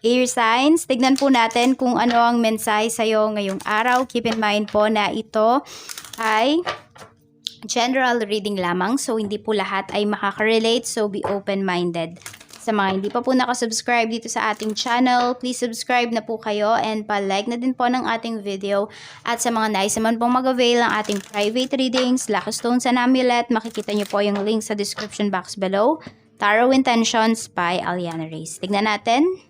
Air signs, tignan po natin kung ano ang mensahe sa'yo ngayong araw. Keep in mind po na ito ay general reading lamang. So, hindi po lahat ay makaka-relate. So, be open-minded. Sa mga hindi pa po nakasubscribe dito sa ating channel, please subscribe na po kayo and pa-like na din po ng ating video. At sa mga nais naman pong mag-avail ng ating private readings, Lucky Stones and Amulet, makikita nyo po yung link sa description box below. Tarot Intentions by Aliana Reyes. Tignan natin.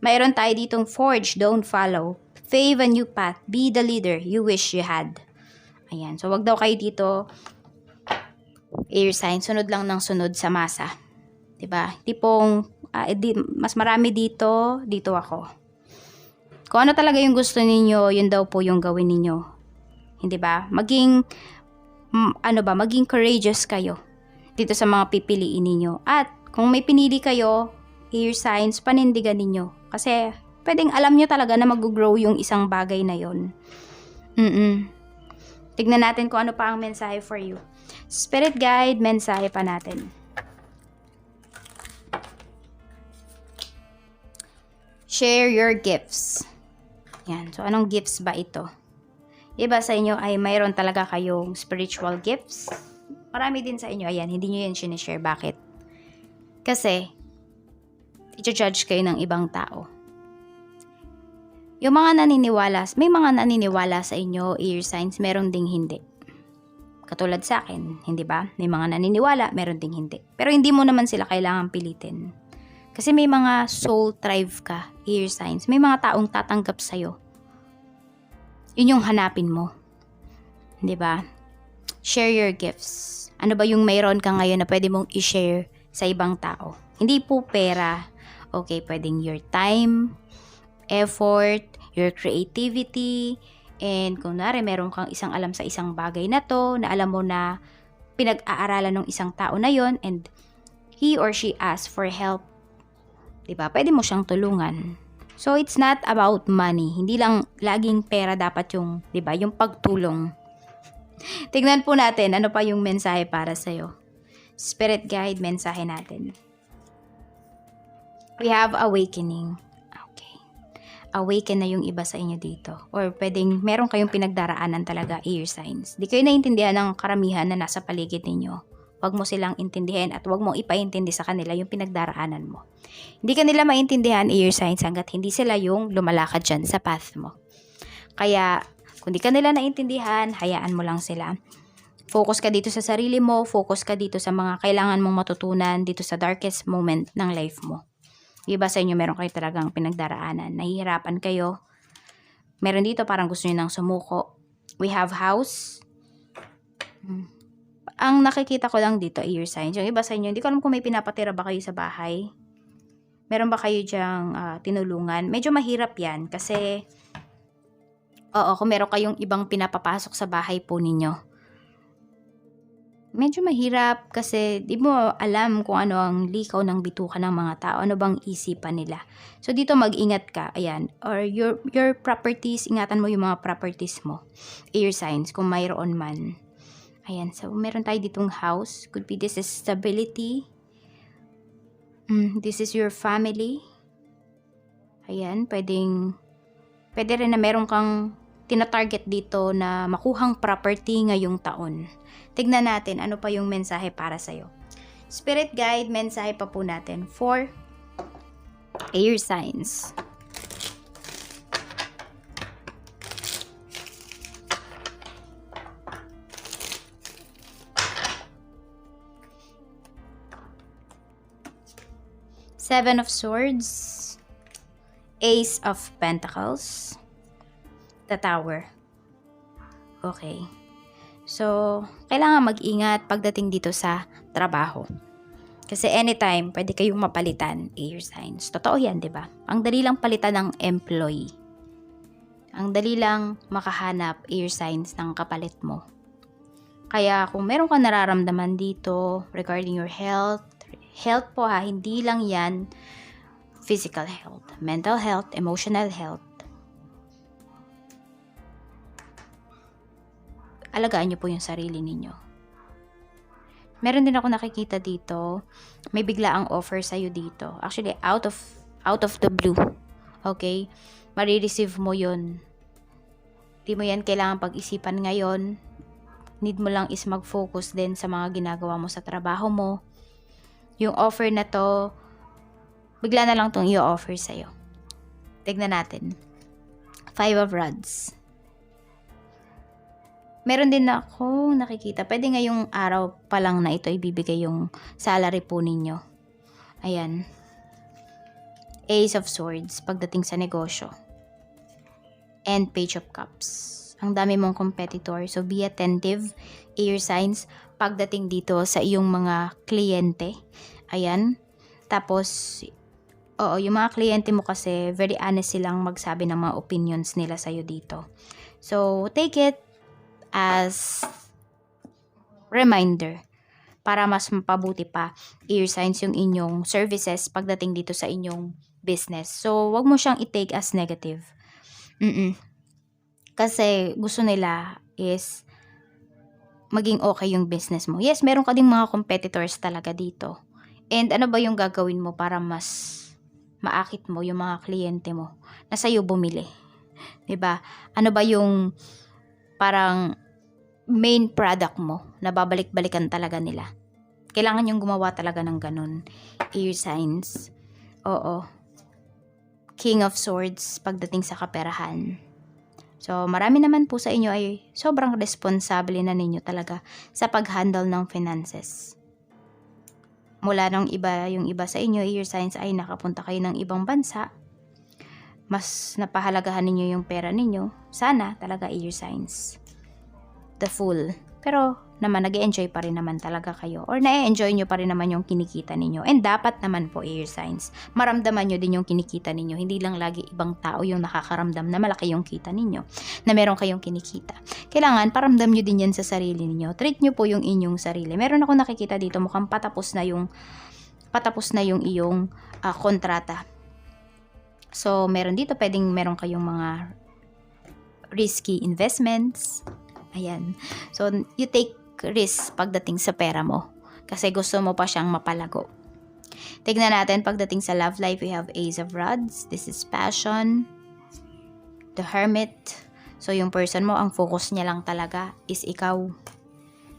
Mayroon tayo ditong Forge, Don't Follow. Fave a new path. Be the leader you wish you had. Ayan. So, wag daw kayo dito air sign. Sunod lang ng sunod sa masa. 'Di ba? Tipong ah, edi, mas marami dito, dito ako. Kung ano talaga yung gusto ninyo, yun daw po yung gawin ninyo. Hindi ba? Maging mm, ano ba, maging courageous kayo dito sa mga pipiliin ninyo. At kung may pinili kayo, air signs, panindigan ninyo. Kasi pwedeng alam nyo talaga na mag-grow yung isang bagay na yon. Mm Tignan natin kung ano pa ang mensahe for you. Spirit guide, mensahe pa natin. Share your gifts. Yan. So, anong gifts ba ito? Iba sa inyo ay mayroon talaga kayong spiritual gifts. Marami din sa inyo. Ayan, hindi nyo yan sinishare. Bakit? Kasi, i-judge kayo ng ibang tao. Yung mga naniniwala, may mga naniniwala sa inyo, ear signs, meron ding hindi. Katulad sa akin, hindi ba? May mga naniniwala, meron ding hindi. Pero hindi mo naman sila kailangan pilitin. Kasi may mga soul thrive ka, ear signs. May mga taong tatanggap sa'yo. Yun yung hanapin mo. Di ba? Share your gifts. Ano ba yung mayroon ka ngayon na pwede mong i-share sa ibang tao? Hindi po pera. Okay, pwedeng your time, effort, your creativity, and kung nari meron kang isang alam sa isang bagay na to, na alam mo na pinag-aaralan ng isang tao na yon and he or she asks for help, di ba? Pwede mo siyang tulungan. So, it's not about money. Hindi lang laging pera dapat yung, di ba, yung pagtulong. Tignan po natin ano pa yung mensahe para sa'yo. Spirit guide, mensahe natin. We have awakening. Okay. Awaken na yung iba sa inyo dito. Or pwedeng meron kayong pinagdaraanan talaga ear signs. Di kayo naintindihan ng karamihan na nasa paligid ninyo. Huwag mo silang intindihin at huwag mong ipaintindi sa kanila yung pinagdaraanan mo. Hindi ka nila maintindihan ear signs hanggat hindi sila yung lumalakad dyan sa path mo. Kaya, kung di ka nila naintindihan, hayaan mo lang sila. Focus ka dito sa sarili mo, focus ka dito sa mga kailangan mong matutunan dito sa darkest moment ng life mo. Iba sa inyo, meron kayo talagang pinagdaraanan. Nahihirapan kayo. Meron dito parang gusto nyo nang sumuko. We have house. Hmm. Ang nakikita ko lang dito, ear signs. Yung iba sa inyo, hindi ko alam kung may pinapatira ba kayo sa bahay. Meron ba kayo dyang ah, tinulungan? Medyo mahirap yan kasi oo, kung meron kayong ibang pinapapasok sa bahay po ninyo. Medyo mahirap kasi di mo alam kung ano ang likaw ng bituka ng mga tao, ano bang isipan nila. So dito mag-ingat ka, ayan, or your your properties, ingatan mo yung mga properties mo. Ear signs kung mayroon man. Ayan, so meron tayo ditong house. Could be this is stability. Mm, this is your family. Ayan, pwedeng pwede rin na meron kang tina-target dito na makuhang property ngayong taon. Tignan natin ano pa yung mensahe para sa'yo. Spirit guide, mensahe pa po natin for air signs. Seven of Swords, Ace of Pentacles, the Tower. Okay. So, kailangan mag-ingat pagdating dito sa trabaho. Kasi anytime, pwede kayong mapalitan air signs. Totoo yan, di ba? Ang dali lang palitan ng employee. Ang dali lang makahanap air signs ng kapalit mo. Kaya kung meron kang nararamdaman dito regarding your health, health po ha, hindi lang yan physical health, mental health, emotional health. Alagaan niyo po yung sarili ninyo. Meron din ako nakikita dito, may bigla ang offer sa'yo dito. Actually, out of out of the blue. Okay? Marireceive mo yun. Di mo yan kailangan pag-isipan ngayon. Need mo lang is mag-focus din sa mga ginagawa mo sa trabaho mo. Yung offer na to, bigla na lang tong i-offer sa'yo. Tignan natin. Five of Rods. Meron din ako nakikita. Pwede ngayong araw pa lang na ito ibibigay yung salary po ninyo. Ayan. Ace of Swords pagdating sa negosyo. And Page of Cups. Ang dami mong competitor. So be attentive, air signs, pagdating dito sa iyong mga kliyente. Ayan. Tapos, oo, yung mga kliyente mo kasi, very honest silang magsabi ng mga opinions nila sa'yo dito. So, take it as reminder para mas mapabuti pa ear signs yung inyong services pagdating dito sa inyong business. So, wag mo siyang i-take as negative. Mm Kasi gusto nila is maging okay yung business mo. Yes, meron ka ding mga competitors talaga dito. And ano ba yung gagawin mo para mas maakit mo yung mga kliyente mo na sa'yo bumili? 'Di ba? Ano ba yung parang main product mo na babalik-balikan talaga nila. Kailangan yung gumawa talaga ng ganun. Ear signs. Oo. King of Swords pagdating sa kaperahan. So, marami naman po sa inyo ay sobrang responsable na ninyo talaga sa pag-handle ng finances. Mula nung iba, yung iba sa inyo, ear signs ay nakapunta kayo ng ibang bansa, mas napahalagahan ninyo yung pera ninyo, sana talaga ear signs. The Fool. Pero naman nag enjoy pa rin naman talaga kayo or na-enjoy nyo pa rin naman yung kinikita ninyo. And dapat naman po air signs. Maramdaman nyo din yung kinikita ninyo. Hindi lang lagi ibang tao yung nakakaramdam na malaki yung kita ninyo. Na meron kayong kinikita. Kailangan paramdam nyo din yan sa sarili ninyo. Treat nyo po yung inyong sarili. Meron ako nakikita dito mukhang patapos na yung patapos na yung iyong uh, kontrata. So, meron dito pwedeng meron kayong mga risky investments, Ayan. So, you take risk pagdating sa pera mo. Kasi gusto mo pa siyang mapalago. Tignan natin pagdating sa love life, we have Ace of Rods. This is passion. The Hermit. So, yung person mo, ang focus niya lang talaga is ikaw.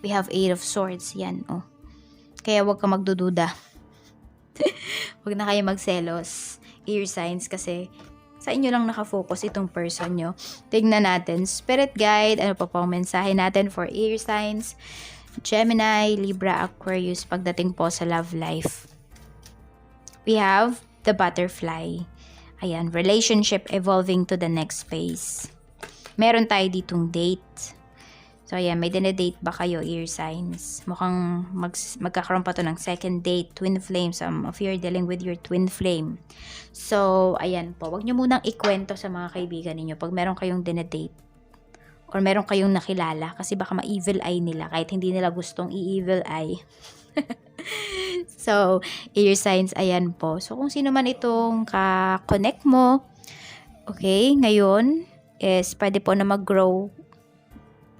We have Eight of Swords. Yan, oh. Kaya wag ka magdududa. wag na kayo magselos. Ear signs kasi sa inyo lang nakafocus itong person nyo. Tignan natin. Spirit guide, ano pa po ang mensahe natin for air signs? Gemini, Libra, Aquarius, pagdating po sa love life. We have the butterfly. Ayan, relationship evolving to the next phase. Meron tayo ditong date. So, ayan, may dinedate ba kayo, ear signs? Mukhang mag, magkakaroon pa to ng second date, twin flame. Some of you are dealing with your twin flame. So, ayan po. Huwag nyo munang ikwento sa mga kaibigan ninyo pag meron kayong dinedate or meron kayong nakilala kasi baka ma-evil eye nila kahit hindi nila gustong i-evil eye. so, ear signs, ayan po. So, kung sino man itong ka-connect mo, okay, ngayon is pwede po na mag-grow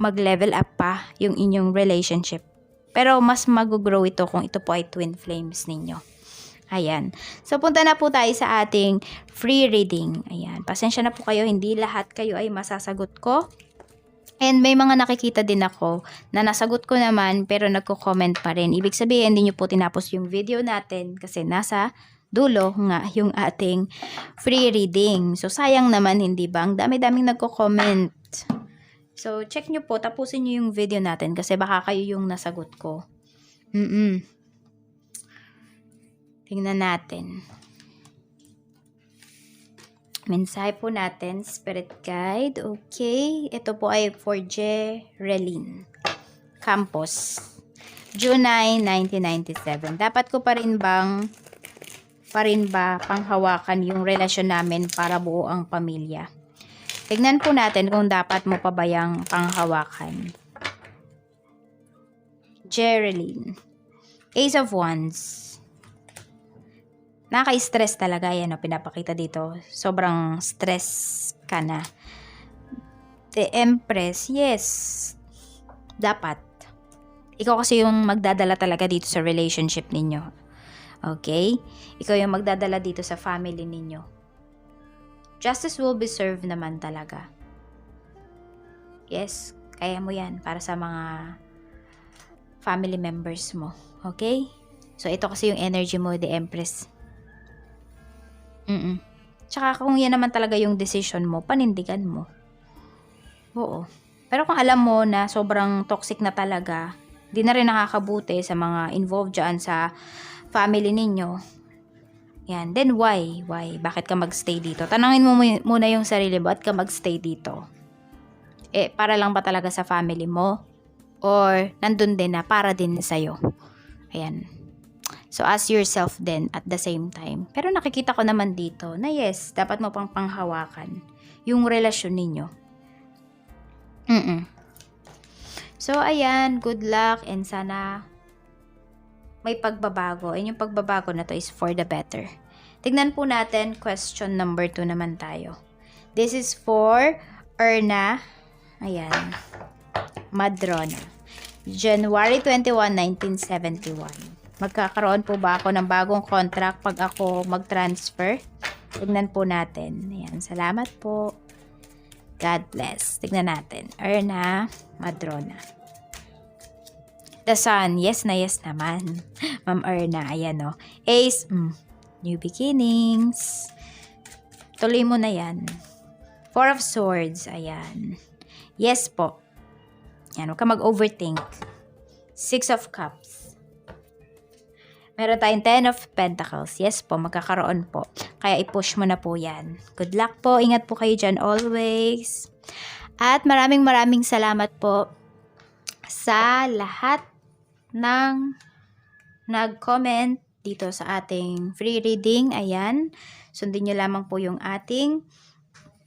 mag-level up pa yung inyong relationship. Pero mas mag-grow ito kung ito po ay twin flames ninyo. Ayan. So, punta na po tayo sa ating free reading. Ayan. Pasensya na po kayo, hindi lahat kayo ay masasagot ko. And may mga nakikita din ako na nasagot ko naman pero nagko-comment pa rin. Ibig sabihin, hindi nyo po tinapos yung video natin kasi nasa dulo nga yung ating free reading. So, sayang naman, hindi ba? Ang dami-daming nagko-comment. So, check nyo po, tapusin nyo yung video natin kasi baka kayo yung nasagot ko. Mm-mm. Tingnan natin. Mensahe po natin, Spirit Guide. Okay. Ito po ay for Jerelyn Campos. June 9, 1997. Dapat ko pa rin bang pa rin ba panghawakan yung relasyon namin para buo ang pamilya? Tignan po natin kung dapat mo pa ba yung panghawakan. Geraldine. Ace of Wands. Naka-stress talaga yan, no, pinapakita dito. Sobrang stress ka na. The Empress, yes. Dapat. Ikaw kasi yung magdadala talaga dito sa relationship ninyo. Okay? Ikaw yung magdadala dito sa family ninyo. Justice will be served naman talaga. Yes, kaya mo yan para sa mga family members mo. Okay? So, ito kasi yung energy mo, the Empress. Mm Tsaka kung yan naman talaga yung decision mo, panindigan mo. Oo. Pero kung alam mo na sobrang toxic na talaga, di na rin nakakabuti sa mga involved dyan sa family ninyo, yan. Then why? Why? Bakit ka magstay dito? Tanangin mo mu- muna yung sarili mo, ba't ka magstay dito? Eh, para lang ba talaga sa family mo? Or nandun din na para din sa'yo? Ayan. So, ask yourself then at the same time. Pero nakikita ko naman dito na yes, dapat mo pang panghawakan yung relasyon ninyo. Mm So, ayan, good luck and sana may pagbabago. And yung pagbabago na to is for the better. Tignan po natin, question number 2 naman tayo. This is for Erna. Ayan. Madrona. January 21, 1971. Magkakaroon po ba ako ng bagong contract pag ako mag-transfer? Tignan po natin. Ayan, salamat po. God bless. Tignan natin. Erna Madrona. The Sun. Yes na yes naman. Ma'am Erna. Ayan o. Ace. Mm, new beginnings. Tuloy mo na yan. Four of Swords. Ayan. Yes po. Yan. Huwag ka mag-overthink. Six of Cups. Meron tayong Ten of Pentacles. Yes po, magkakaroon po. Kaya i-push mo na po yan. Good luck po. Ingat po kayo dyan always. At maraming maraming salamat po sa lahat ng nag-comment dito sa ating free reading. Ayan. Sundin nyo lamang po yung ating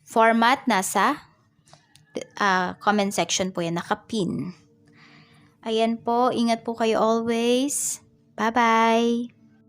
format nasa ah, comment section po yan. Nakapin. Ayan po. Ingat po kayo always. Bye-bye.